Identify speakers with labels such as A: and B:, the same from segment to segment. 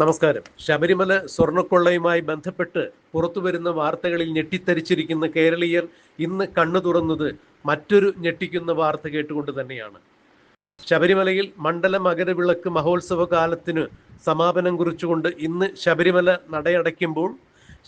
A: നമസ്കാരം. ശബരിമല സ്വർണക്കൊള്ളയുമായി ബന്ധപ്പെട്ട് പുറത്തുവരുന്ന വാർത്തകളിൽ ഞെട്ടിത്തരിച്ചിരിക്കുന്ന കേരളീയർ ഇന്ന് കണ്ണു തുറന്നത് മറ്റൊരു ഞെട്ടിക്കുന്ന വാർത്ത കേട്ടുകൊണ്ട് തന്നെയാണ്. ശബരിമലയിൽ മണ്ഡല മകരവിളക്ക് മഹോത്സവ കാലത്തിന് സമാപനം കുറിച്ചുകൊണ്ട് ഇന്ന് ശബരിമല നടയടയ്ക്കുമ്പോൾ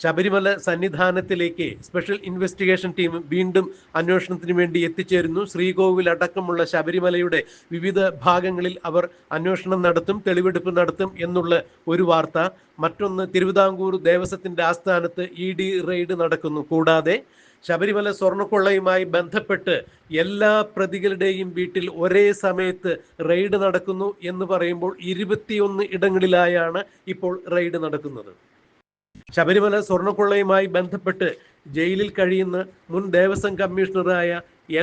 A: ശബരിമല സന്നിധാനത്തിലേക്ക് സ്പെഷ്യൽ ഇൻവെസ്റ്റിഗേഷൻ ടീം വീണ്ടും അന്വേഷണത്തിന് വേണ്ടി എത്തിച്ചേരുന്നു. ശ്രീകോവിൽ അടക്കമുള്ള ശബരിമലയുടെ വിവിധ ഭാഗങ്ങളിൽ അവർ അന്വേഷണം നടത്തും തെളിവെടുപ്പ് നടത്തും എന്നുള്ള ഒരു വാർത്ത. മറ്റൊന്ന് തിരുവിതാംകൂർ ദേവസ്വത്തിന്റെ ആസ്ഥാനത്ത് ഇ ഡി റെയ്ഡ് നടക്കുന്നു. കൂടാതെ ശബരിമല സ്വർണക്കൊള്ളയുമായി ബന്ധപ്പെട്ട് എല്ലാ പ്രതികളുടെയും വീട്ടിൽ ഒരേ സമയത്ത് റെയ്ഡ് നടക്കുന്നു എന്ന് പറയുമ്പോൾ ഇരുപത്തിയൊന്ന് ഇടങ്ങളിലായാണ് ഇപ്പോൾ റെയ്ഡ് നടക്കുന്നത്. ശബരിമല സ്വർണക്കൊള്ളയുമായി ബന്ധപ്പെട്ട് ജയിലിൽ കഴിയുന്ന മുൻ ദേവസ്വം കമ്മീഷണറായ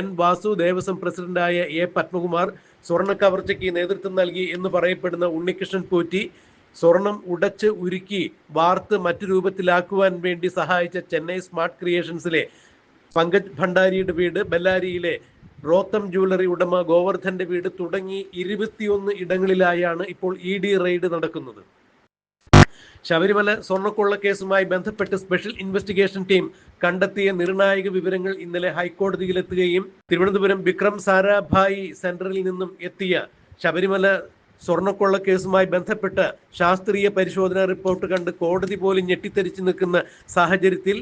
A: എൻ വാസു ദേവസ്വം പ്രസിഡന്റായ എ പത്മകുമാർ സ്വർണ കവർച്ചയ്ക്ക് നേതൃത്വം നൽകി എന്ന് പറയപ്പെടുന്ന ഉണ്ണികൃഷ്ണൻ പോറ്റി സ്വർണം ഉടച്ച് ഉരുക്കി വാർത്ത് മറ്റു രൂപത്തിലാക്കുവാൻ വേണ്ടി സഹായിച്ച ചെന്നൈ സ്മാർട്ട് ക്രിയേഷൻസിലെ പങ്കജ് ഭണ്ഡാരിയുടെ വീട് ബെല്ലാരിയിലെ റോത്തം ജുവലറി ഉടമ ഗോവർദ്ധന്റെ വീട് തുടങ്ങി ഇരുപത്തിയൊന്ന് ഇടങ്ങളിലായാണ് ഇപ്പോൾ ഇ ഡി റെയ്ഡ് നടക്കുന്നത്. ശബരിമല സ്വർണക്കൊള്ള കേസുമായി ബന്ധപ്പെട്ട് സ്പെഷ്യൽ ഇൻവെസ്റ്റിഗേഷൻ ടീം കണ്ടെത്തിയ നിർണായക വിവരങ്ങൾ ഇന്നലെ ഹൈക്കോടതിയിലെത്തുകയും തിരുവനന്തപുരം വിക്രം സാരാഭായി സെന്ററിൽ നിന്നും എത്തിയ ശബരിമല സ്വർണക്കൊള്ള കേസുമായി ബന്ധപ്പെട്ട് ശാസ്ത്രീയ പരിശോധനാ റിപ്പോർട്ട് കണ്ട് കോടതി പോലും ഞെട്ടിത്തെരിച്ചു നിൽക്കുന്ന സാഹചര്യത്തിൽ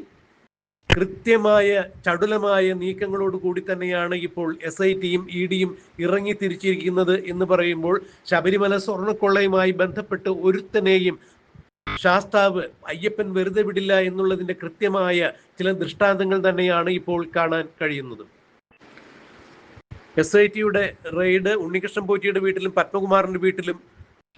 A: കൃത്യമായ ചടുലമായ നീക്കങ്ങളോട് കൂടി തന്നെയാണ് ഇപ്പോൾ എസ് ഐ ടിയും ഇ ഡിയും ഇറങ്ങി തിരിച്ചിരിക്കുന്നത് എന്ന് പറയുമ്പോൾ ശബരിമല സ്വർണക്കൊള്ളയുമായി ബന്ധപ്പെട്ട് ഒരുത്തനെയും ശാസ്താവ് അയ്യപ്പൻ വെറുതെ വിടില്ല എന്നുള്ളതിന്റെ കൃത്യമായ ചില ദൃഷ്ടാന്തങ്ങൾ തന്നെയാണ് ഇപ്പോൾ കാണാൻ കഴിയുന്നത്. എസ് ഐ ടിയുടെ റെയ്ഡ് ഉണ്ണികൃഷ്ണൻ പോറ്റിയുടെ വീട്ടിലും പത്മകുമാറിന്റെ വീട്ടിലും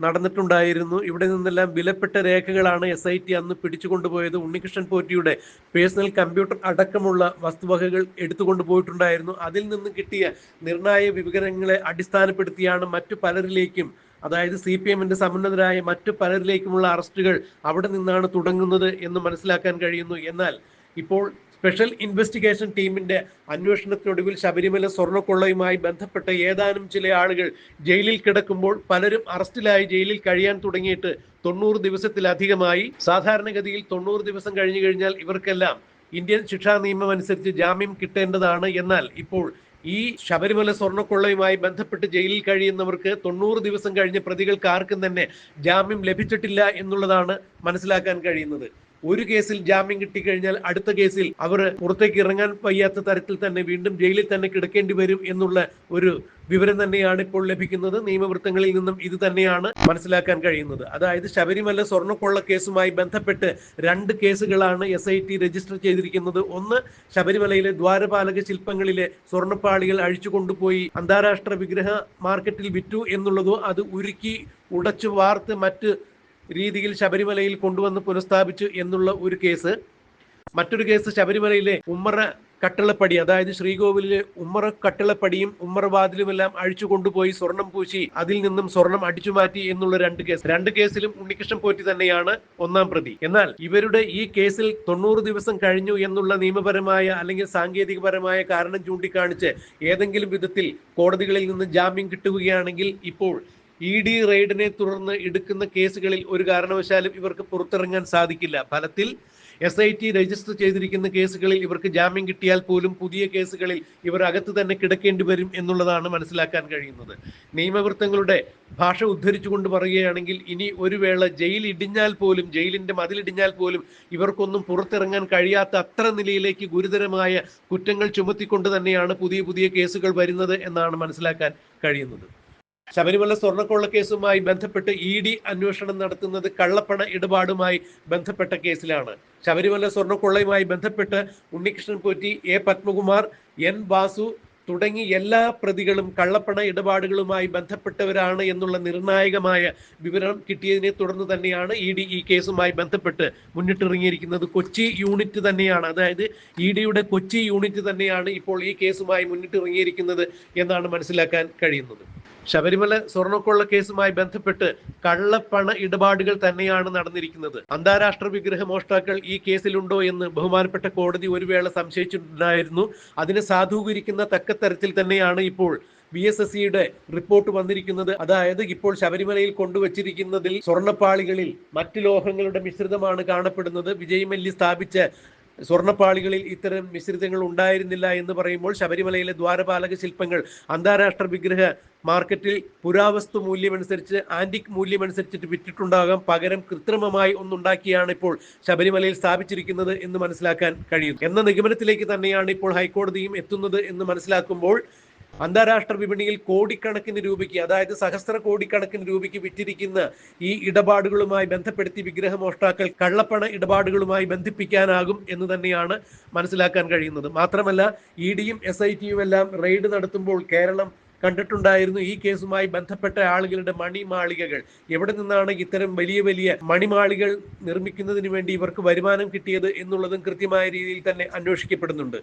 A: നടന്നിട്ടുണ്ടായിരുന്നു. ഇവിടെ നിന്നെല്ലാം വിലപ്പെട്ട രേഖകളാണ് എസ് ഐ ടി അന്ന് പിടിച്ചുകൊണ്ടുപോയത്. ഉണ്ണികൃഷ്ണൻ പോറ്റിയുടെ പേഴ്സണൽ കമ്പ്യൂട്ടർ അടക്കമുള്ള വസ്തുവകകൾ എടുത്തുകൊണ്ടു പോയിട്ടുണ്ടായിരുന്നു അതിൽ നിന്ന് കിട്ടിയ നിർണായക വിവരങ്ങളെ അടിസ്ഥാനപ്പെടുത്തിയാണ് മറ്റു പലരിലേക്കും അതായത് സി പി എമ്മിന്റെ സമുന്നതരായ മറ്റു പലരിലേക്കുമുള്ള അറസ്റ്റുകൾ അവിടെ നിന്നാണ് തുടങ്ങുന്നത് എന്ന് മനസ്സിലാക്കാൻ കഴിയുന്നു. എന്നാൽ ഇപ്പോൾ സ്പെഷ്യൽ ഇൻവെസ്റ്റിഗേഷൻ ടീമിന്റെ അന്വേഷണത്തിനൊടുവിൽ ശബരിമല സ്വർണക്കൊള്ളയുമായി ബന്ധപ്പെട്ട ഏതാനും ചില ആളുകൾ ജയിലിൽ കിടക്കുമ്പോൾ പലരും അറസ്റ്റിലായി ജയിലിൽ കഴിയാൻ തുടങ്ങിയിട്ട് തൊണ്ണൂറ് ദിവസത്തിലധികമായി. സാധാരണഗതിയിൽ തൊണ്ണൂറ് ദിവസം കഴിഞ്ഞു കഴിഞ്ഞാൽ ഇവർക്കെല്ലാം ഇന്ത്യൻ ശിക്ഷാ നിയമം അനുസരിച്ച് ജാമ്യം കിട്ടേണ്ടതാണ് എന്നാൽ ഇപ്പോൾ ഈ ശബരിമല സ്വർണക്കൊള്ളയുമായി ബന്ധപ്പെട്ട് ജയിലിൽ കഴിയുന്നവർക്ക് തൊണ്ണൂറ് ദിവസം കഴിഞ്ഞ പ്രതികൾക്ക് ആർക്കും തന്നെ ജാമ്യം ലഭിച്ചിട്ടില്ല എന്നുള്ളതാണ് മനസ്സിലാക്കാൻ കഴിയുന്നത്. ഒരു കേസിൽ ജാമ്യം കിട്ടിക്കഴിഞ്ഞാൽ അടുത്ത കേസിൽ അവർ പുറത്തേക്ക് ഇറങ്ങാൻ വയ്യാത്ത തരത്തിൽ തന്നെ വീണ്ടും ജയിലിൽ തന്നെ കിടക്കേണ്ടി വരും എന്നുള്ള ഒരു വിവരം തന്നെയാണ് ഇപ്പോൾ ലഭിക്കുന്നത്. നിയമവൃത്തങ്ങളിൽ നിന്നും ഇത് തന്നെയാണ് മനസ്സിലാക്കാൻ കഴിയുന്നത്. അതായത് ശബരിമല സ്വർണക്കൊള്ള കേസുമായി ബന്ധപ്പെട്ട് രണ്ട് കേസുകളാണ് എസ് ഐ ടി രജിസ്റ്റർ ചെയ്തിരിക്കുന്നത്. ഒന്ന് ശബരിമലയിലെ ദ്വാരപാലക ശില്പങ്ങളിലെ സ്വർണപ്പാളികൾ അഴിച്ചു കൊണ്ടുപോയി അന്താരാഷ്ട്ര വിഗ്രഹ മാർക്കറ്റിൽ വിറ്റു എന്നുള്ളതോ അത് ഉരുക്കി ഉടച്ചു വാർത്ത് മറ്റ് രീതിയിൽ ശബരിമലയിൽ കൊണ്ടുവന്ന് പുനഃസ്ഥാപിച്ചു എന്നുള്ള ഒരു കേസ്. മറ്റൊരു കേസ് ശബരിമലയിലെ ഉമ്മറ കട്ടിളപ്പടി അതായത് ശ്രീകോവിലിലെ ഉമ്മറ കട്ടിളപ്പടിയും ഉമ്മറവാതിലുമെല്ലാം അഴിച്ചു കൊണ്ടുപോയി സ്വർണം പൂശി അതിൽ നിന്നും സ്വർണം അടിച്ചു മാറ്റി എന്നുള്ള രണ്ട് കേസ്. രണ്ട് കേസിലും ഉണ്ണികൃഷ്ണൻ പോറ്റി തന്നെയാണ് ഒന്നാം പ്രതി. എന്നാൽ ഇവരുടെ ഈ കേസിൽ തൊണ്ണൂറ് ദിവസം കഴിഞ്ഞു എന്നുള്ള നിയമപരമായ അല്ലെങ്കിൽ സാങ്കേതികപരമായ കാരണം ചൂണ്ടിക്കാണിച്ച് ഏതെങ്കിലും വിധത്തിൽ കോടതികളിൽ നിന്ന് ജാമ്യം കിട്ടുകയാണെങ്കിൽ ഇപ്പോൾ ഇ ഡി റെയ്ഡിനെ തുടർന്ന് എടുക്കുന്ന കേസുകളിൽ ഒരു കാരണവശാലും ഇവർക്ക് പുറത്തിറങ്ങാൻ സാധിക്കില്ല. ഫലത്തിൽ എസ് ഐ ടി രജിസ്റ്റർ ചെയ്തിരിക്കുന്ന കേസുകളിൽ ഇവർക്ക് ജാമ്യം കിട്ടിയാൽ പോലും പുതിയ കേസുകളിൽ ഇവർ അകത്ത് തന്നെ കിടക്കേണ്ടി വരും എന്നുള്ളതാണ് മനസ്സിലാക്കാൻ കഴിയുന്നത്. നിയമവൃത്തങ്ങളുടെ ഭാഷ ഉദ്ധരിച്ചുകൊണ്ട് പറയുകയാണെങ്കിൽ ഇനി ഒരു വേള ജയിൽ ഇടിഞ്ഞാൽ പോലും ജയിലിന്റെ മതിലിടിഞ്ഞാൽ പോലും ഇവർക്കൊന്നും പുറത്തിറങ്ങാൻ കഴിയാത്ത അത്ര നിലയിലേക്ക് ഗുരുതരമായ കുറ്റങ്ങൾ ചുമത്തിക്കൊണ്ട് തന്നെയാണ് പുതിയ പുതിയ കേസുകൾ വരുന്നത് എന്നാണ് മനസ്സിലാക്കാൻ കഴിയുന്നത്. ശബരിമല സ്വർണക്കൊള്ള കേസുമായി ബന്ധപ്പെട്ട് ഇ ഡി അന്വേഷണം നടത്തുന്നത് കള്ളപ്പണ ഇടപാടുമായി ബന്ധപ്പെട്ട കേസിലാണ്. ശബരിമല സ്വർണക്കൊള്ളയുമായി ബന്ധപ്പെട്ട് ഉണ്ണികൃഷ്ണൻ പോറ്റി എ പത്മകുമാർ എൻ വാസു തുടങ്ങി എല്ലാ പ്രതികളും കള്ളപ്പണ ഇടപാടുകളുമായി ബന്ധപ്പെട്ടവരാണ് എന്നുള്ള നിർണായകമായ വിവരം കിട്ടിയതിനെ തുടർന്ന് തന്നെയാണ് ഇ ഡി ഈ കേസുമായി ബന്ധപ്പെട്ട് മുന്നിട്ടിറങ്ങിയിരിക്കുന്നത്. കൊച്ചി യൂണിറ്റ് തന്നെയാണ്. അതായത് ഇ ഡിയുടെ കൊച്ചി യൂണിറ്റ് തന്നെയാണ് ഇപ്പോൾ ഈ കേസുമായി മുന്നിട്ടിറങ്ങിയിരിക്കുന്നത് എന്നാണ് മനസ്സിലാക്കാൻ കഴിയുന്നത്. ശബരിമല സ്വർണക്കൊള്ള കേസുമായി ബന്ധപ്പെട്ട് കള്ളപ്പണ ഇടപാടുകൾ തന്നെയാണ് നടന്നിരിക്കുന്നത്. അന്താരാഷ്ട്ര വിഗ്രഹ മോഷ്ടാക്കൾ ഈ കേസിലുണ്ടോ എന്ന് ബഹുമാനപ്പെട്ട കോടതി ഒരു വേള സംശയിച്ചിട്ടുണ്ടായിരുന്നു. അതിനെ സാധൂകരിക്കുന്ന തക്ക തരത്തിൽ തന്നെയാണ് ഇപ്പോൾ വി എസ് എസ് സിയുടെ റിപ്പോർട്ട് വന്നിരിക്കുന്നത്. അതായത് ഇപ്പോൾ ശബരിമലയിൽ കൊണ്ടുവച്ചിരിക്കുന്നതിൽ സ്വർണപ്പാളികളിൽ മറ്റ് ലോഹങ്ങളുടെ മിശ്രിതമാണ് കാണപ്പെടുന്നത്. വിജയ് മല്യ സ്ഥാപിച്ച സ്വർണപ്പാളികളിൽ ഇത്തരം മിശ്രിതങ്ങൾ ഉണ്ടായിരുന്നില്ല എന്ന് പറയുമ്പോൾ ശബരിമലയിലെ ദ്വാരപാലക ശില്പങ്ങൾ അന്താരാഷ്ട്ര വിഗ്രഹ മാർക്കറ്റിൽ പുരാവസ്തു മൂല്യമനുസരിച്ച് ആന്റിക് മൂല്യമനുസരിച്ചിട്ട് വിറ്റിട്ടുണ്ടാകാം. പകരം കൃത്രിമമായി ഒന്നുണ്ടാക്കിയാണ് ഇപ്പോൾ ശബരിമലയിൽ സ്ഥാപിച്ചിരിക്കുന്നത് എന്ന് മനസ്സിലാക്കാൻ കഴിയും എന്ന നിഗമനത്തിലേക്ക് തന്നെയാണ് ഇപ്പോൾ ഹൈക്കോടതിയും എത്തുന്നത് എന്ന് മനസ്സിലാക്കുമ്പോൾ അന്താരാഷ്ട്ര വിപണിയിൽ കോടിക്കണക്കിന് രൂപയ്ക്ക് അതായത് സഹസ്ര കോടിക്കണക്കിന് രൂപയ്ക്ക് വിറ്റിരിക്കുന്ന ഈ ഇടപാടുകളുമായി ബന്ധപ്പെടുത്തി വിഗ്രഹ മോഷ്ടാക്കൾ കള്ളപ്പണ ഇടപാടുകളുമായി ബന്ധിപ്പിക്കാനാകും എന്ന് തന്നെയാണ് മനസ്സിലാക്കാൻ കഴിയുന്നത്. മാത്രമല്ല ഇ ഡിയും എസ് ഐ ടിയും എല്ലാം റെയ്ഡ് നടത്തുമ്പോൾ കേരളം കണ്ടിട്ടുണ്ടായിരുന്നു ഈ കേസുമായി ബന്ധപ്പെട്ട ആളുകളുടെ മണിമാളികകൾ. എവിടെ നിന്നാണ് ഇത്തരം വലിയ വലിയ മണിമാളികൾ നിർമ്മിക്കുന്നതിന് വേണ്ടി ഇവർക്ക് വരുമാനം കിട്ടിയത് എന്നുള്ളതും കൃത്യമായ രീതിയിൽ തന്നെ അന്വേഷിക്കപ്പെടുന്നുണ്ട്.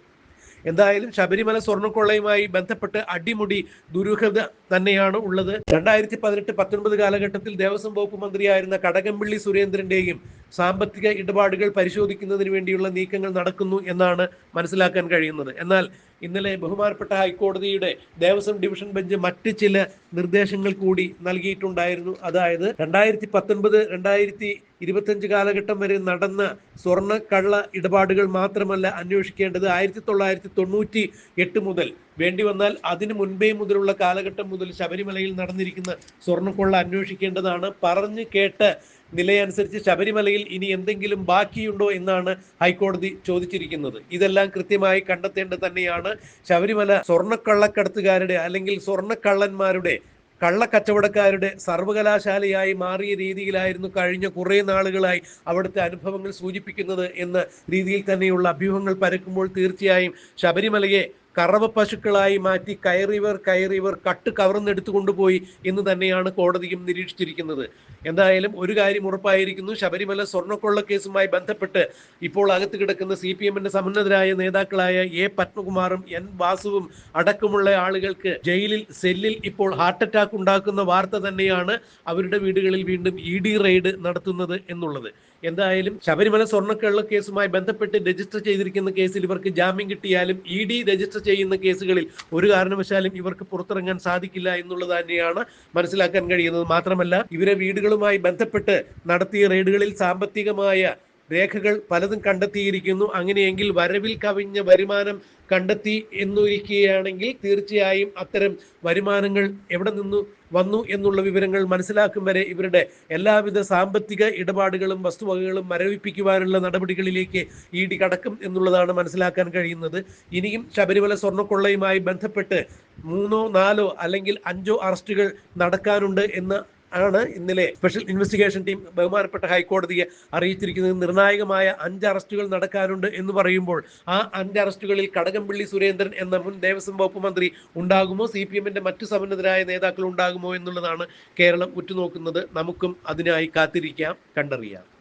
A: എന്തായാലും ശബരിമല സ്വർണക്കൊള്ളയുമായി ബന്ധപ്പെട്ട് അടിമുടി ദുരൂഹത തന്നെയാണ് ഉള്ളത്. രണ്ടായിരത്തി പതിനെട്ട് പത്തൊൻപത് കാലഘട്ടത്തിൽ ദേവസ്വം വകുപ്പ് മന്ത്രിയായിരുന്ന കടകംപള്ളി സുരേന്ദ്രന്റെയും സാമ്പത്തിക ഇടപാടുകൾ പരിശോധിക്കുന്നതിന് വേണ്ടിയുള്ള നീക്കങ്ങൾ നടക്കുന്നു എന്നാണ് മനസ്സിലാക്കാൻ കഴിയുന്നത്. എന്നാൽ ഇന്നലെ ബഹുമാനപ്പെട്ട ഹൈക്കോടതിയുടെ ദേവസ്വം ഡിവിഷൻ ബെഞ്ച് മറ്റ് ചില നിർദ്ദേശങ്ങൾ കൂടി നൽകിയിട്ടുണ്ടായിരുന്നു. അതായത് രണ്ടായിരത്തി പത്തൊൻപത് രണ്ടായിരത്തി ഇരുപത്തഞ്ച് കാലഘട്ടം വരെ നടന്ന സ്വർണ കള്ള ഇടപാടുകൾ മാത്രമല്ല അന്വേഷിക്കേണ്ടത് ആയിരത്തി തൊള്ളായിരത്തി തൊണ്ണൂറ്റി എട്ട് മുതൽ വേണ്ടി വന്നാൽ അതിനു മുൻപേ മുതലുള്ള കാലഘട്ടം മുതൽ ശബരിമലയിൽ നടന്നിരിക്കുന്ന സ്വർണക്കൊള്ള അന്വേഷിക്കേണ്ടതാണ് പറഞ്ഞു കേട്ട് നിലയനുസരിച്ച് ശബരിമലയിൽ ഇനി എന്തെങ്കിലും ബാക്കിയുണ്ടോ എന്നാണ് ഹൈക്കോടതി ചോദിച്ചിരിക്കുന്നത്. ഇതെല്ലാം കൃത്യമായി കണ്ടെത്തേണ്ടത് തന്നെയാണ്. ശബരിമല സ്വർണക്കള്ളക്കടത്തുകാരുടെ അല്ലെങ്കിൽ സ്വർണക്കള്ളന്മാരുടെ കള്ളക്കച്ചവടക്കാരുടെ സർവകലാശാലയായി മാറിയ രീതിയിലായിരുന്നു കഴിഞ്ഞ കുറേ നാളുകളായി അവിടുത്തെ അനുഭവങ്ങൾ സൂചിപ്പിക്കുന്നത് എന്ന രീതിയിൽ തന്നെയുള്ള അഭ്യൂഹങ്ങൾ പരക്കുമ്പോൾ തീർച്ചയായും ശബരിമലയെ കറവ പശുക്കളായി മാറ്റി കയറിവർ കയറിവർ കട്ട് കവർന്നെടുത്തു കൊണ്ടുപോയി എന്ന് തന്നെയാണ് കോടതിയും നിരീക്ഷിച്ചിരിക്കുന്നത്. എന്തായാലും ഒരു കാര്യം ഉറപ്പായിരിക്കുന്നു. ശബരിമല സ്വർണക്കൊള്ള കേസുമായി ബന്ധപ്പെട്ട് ഇപ്പോൾ അകത്ത് കിടക്കുന്ന സി പി എമ്മിന്റെ സമുന്നതരായ നേതാക്കളായ എ പത്മകുമാറും എൻ വാസുവും അടക്കമുള്ള ആളുകൾക്ക് ജയിലിൽ സെല്ലിൽ ഇപ്പോൾ ഹാർട്ട് അറ്റാക്ക് ഉണ്ടാക്കുന്ന വാർത്ത തന്നെയാണ് അവരുടെ വീടുകളിൽ വീണ്ടും ഇ ഡി റെയ്ഡ് നടത്തുന്നത് എന്നുള്ളത്. എന്തായാലും ശബരിമല സ്വർണക്കള്ള കേസുമായി ബന്ധപ്പെട്ട് രജിസ്റ്റർ ചെയ്തിരിക്കുന്ന കേസിൽ ഇവർക്ക് ജാമ്യം കിട്ടിയാലും ഇ ഡി രജിസ്റ്റർ ചെയ്യുന്ന കേസുകളിൽ ഒരു കാരണവശാലും ഇവർക്ക് പുറത്തിറങ്ങാൻ സാധിക്കില്ല എന്നുള്ളത് തന്നെയാണ് മനസ്സിലാക്കാൻ കഴിയുന്നത്. മാത്രമല്ല ഇവരെ വീടുകളുമായി ബന്ധപ്പെട്ട് നടത്തിയ റെയ്ഡുകളിൽ സാമ്പത്തികമായ രേഖകൾ പലതും കണ്ടെത്തിയിരിക്കുന്നു. അങ്ങനെയെങ്കിൽ വരവിൽ കവിഞ്ഞ വരുമാനം കണ്ടെത്തി എന്നിരിക്കുകയാണെങ്കിൽ തീർച്ചയായും അത്തരം വരുമാനങ്ങൾ എവിടെ നിന്നു വന്നു എന്നുള്ള വിവരങ്ങൾ മനസ്സിലാക്കും വരെ ഇവരുടെ എല്ലാവിധ സാമ്പത്തിക ഇടപാടുകളും വസ്തുവകകളും മരവിപ്പിക്കുവാനുള്ള നടപടികളിലേക്ക് ഇ ഡി കടക്കും എന്നുള്ളതാണ് മനസ്സിലാക്കാൻ കഴിയുന്നത്. ഇനിയും ശബരിമല സ്വർണക്കൊള്ളയുമായി ബന്ധപ്പെട്ട് മൂന്നോ നാലോ അല്ലെങ്കിൽ അഞ്ചോ അറസ്റ്റുകൾ നടക്കാനുണ്ട് എന്ന് ആണ് ഇന്നലെ സ്പെഷ്യൽ ഇൻവെസ്റ്റിഗേഷൻ ടീം ബഹുമാനപ്പെട്ട ഹൈക്കോടതിയെ അറിയിച്ചിരിക്കുന്നത്. നിർണായകമായ അഞ്ച് അറസ്റ്റുകൾ നടക്കാനുണ്ട് എന്ന് പറയുമ്പോൾ ആ അഞ്ച് അറസ്റ്റുകളിൽ കടകംപള്ളി സുരേന്ദ്രൻ എന്ന മുൻ ദേവസ്വം വകുപ്പ് മന്ത്രി ഉണ്ടാകുമോ? സി പി എമ്മിന്റെ മറ്റു സമന്നതരായ നേതാക്കൾ ഉണ്ടാകുമോ എന്നുള്ളതാണ് കേരളം ഉറ്റുനോക്കുന്നത്. നമുക്കും അതിനായി കാത്തിരിക്കാം കണ്ടറിയാം.